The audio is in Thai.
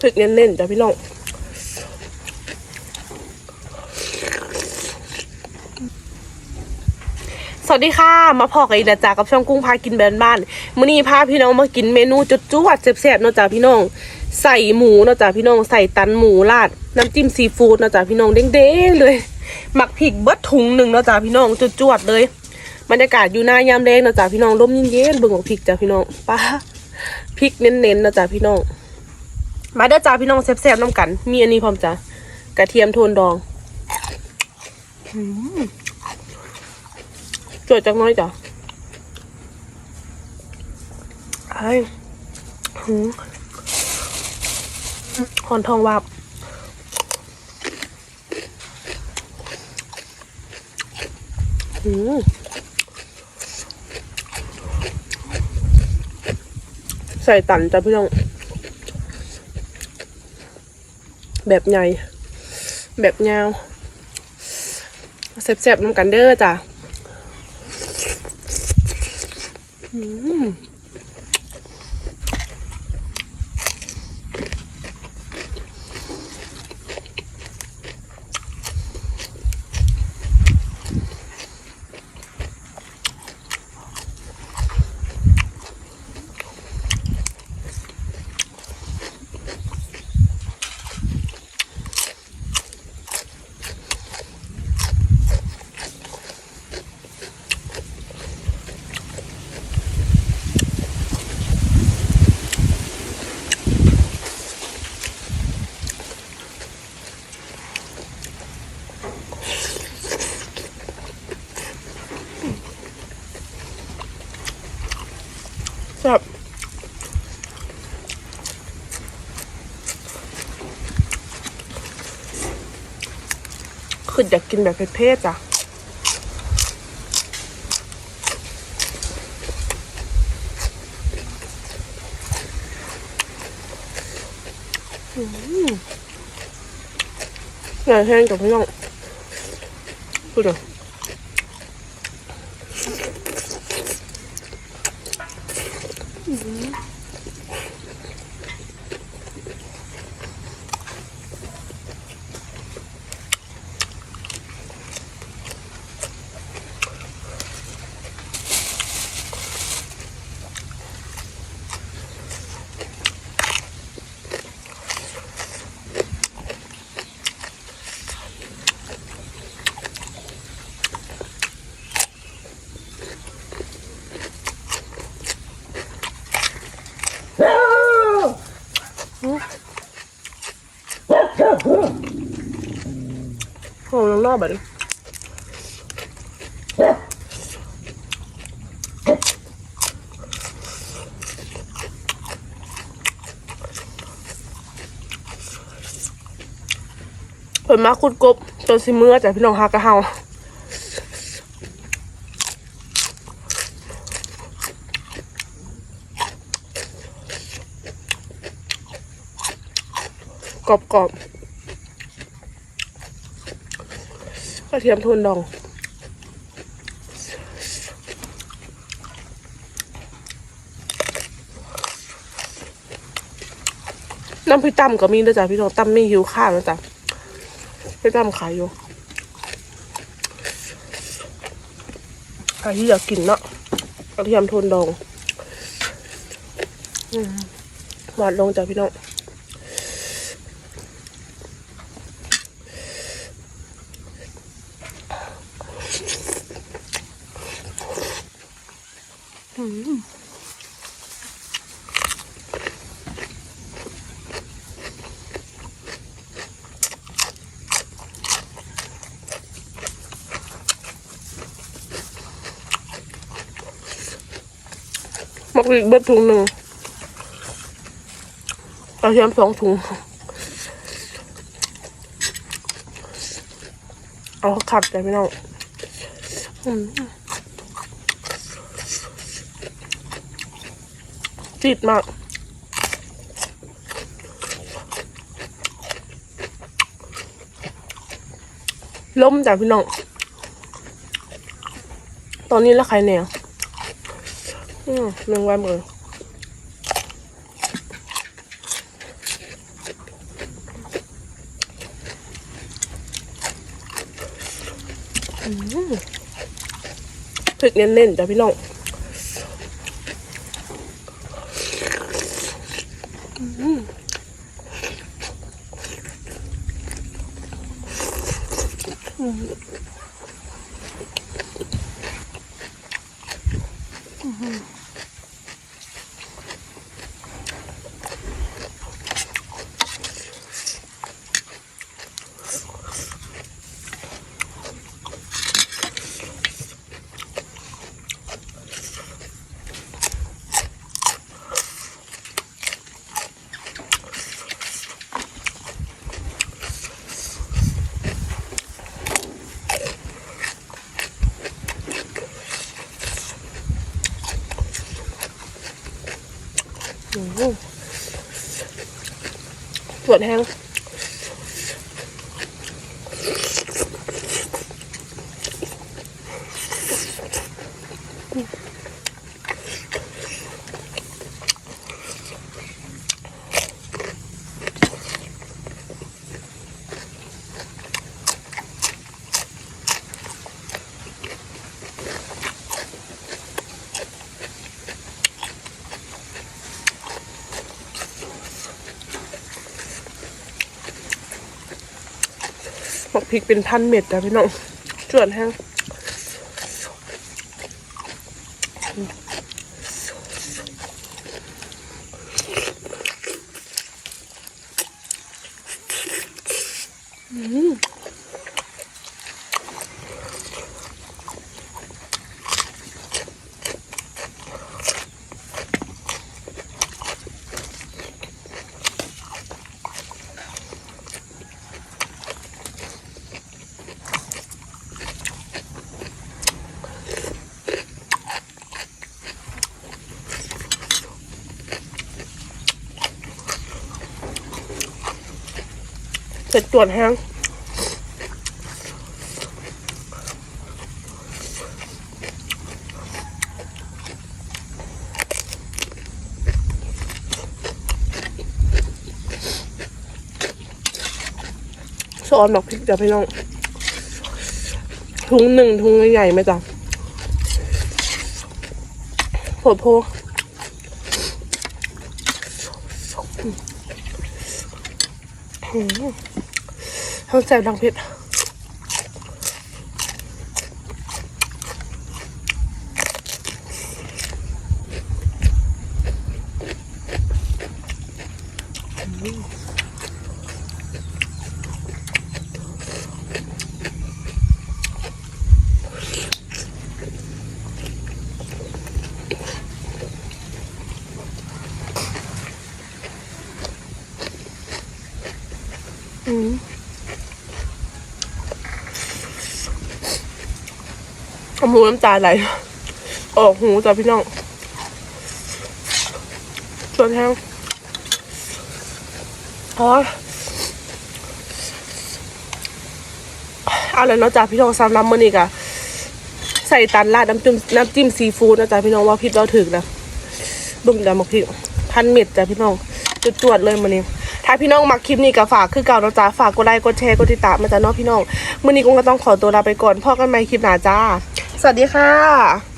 พริกเน้นๆจ้ะพี่น้องสวัสดีค่ะ มาพอกับอีดาจากับช่องกุ้งพากินแบรนด์บ้านมื้อนี้พาพี่น้องมากินเมนูจุดจวดแซ่บๆเนาะจ้ะพี่น้อง ใส่หมูเนาะจ้ะพี่น้องใส่ตันหมูราดน้ำจิ้มซีฟู้ดเนาะจ้ะพี่น้องเด้งๆเลย หมักพริกเบิดถุงหนึ่งเนาะจ้ะพี่น้องจุดจวดๆเลย บรรยากาศอยู่หน้ายามแดงเนาะจ้ะพี่น้องลมเย็นๆเบิ่งของพริกจ้ะพี่น้องป้า พริกเน้นๆเนะจ้ะพี่น้อง มาเด้อจ้าพี่น้องแซ่บๆน้ำกัน มีอันนี้พร้อมจ้ะกระเทียมโทนดองจวดจักหน้อยจ้ะไอ้หืมหอนทองวับหืม ส่ตันจ้ะพี่น้อง แบบใหญ่ แบบยาวแซ่บๆน้ำกันเด้อจ้ะ อืมแซ่บ คืออยากกินแบบเผ็ดๆจ้ะงานแห้งกับพี่น้องพูดเลย โอ้น้องนอกแบบนี้เพิ่นมาคุดกบจนสิมือจ้ะพี่น้องฮักกะเฮา กรอบกรอบกระเทียมโทนดอง น้ำพริกตั้มก็มีด้วยจ้ะพี่น้องตั้มไม่หิวข้าวนะจ๊ะพี่ตั้มขายอยู่ใครที่อยากกินเนาะกระเทียมโทนดองหวานลงจ้ะพี่น้อง มักอีกเบิดถุงหนึ่งกระเทียมสองถุง เอาขัดใจพี่น้องอืม จืดมาก ล้มจากพี่น้อง ตอนนี้แล้วใครแนวอืมหนึ่งวันเลยถึกเน้นๆจ้ะพี่น้อง 음. สวดแห้ง หมกพริกเป็นพันเม็ดจ้ะพี่น้องจวนแห้ง เสร็จวนแห้งซอสหมักพริกจ้ะพี่น้องถุงหนึ่งถุงใหญ่ไหมจ๊ะโผล่ เขาแซ่บดังเผ็ด เอาหมูน้ำตาไหลออกหูจ้ะพี่น้องส่วนแห้งอ๋อเอาเลยเนาะจ้ะพี่น้องซ้ำน้ำมันอีกอะใส่ตันราดน้ำจิ้มน้ำจิ้มซีฟู้ดนะจ๊ะพี่น้องว่าพิษเราถึกนะดุ่มดำมักพริกพันเม็ดจ้ะพี่น้องจุดจวดเลยมันนี้ถ้าพี่น้องมักคลิปนี้ก็ฝากคือเก่านะจ๊ะฝากกดไลค์กดแชร์กดติดตามมาจ้ะเนาะพี่น้องมื้อนี้กุ้งก็ต้องขอตัวลาไปก่อนพอกันใหม่คลิปหน้าจ้า สวัสดีค่ะ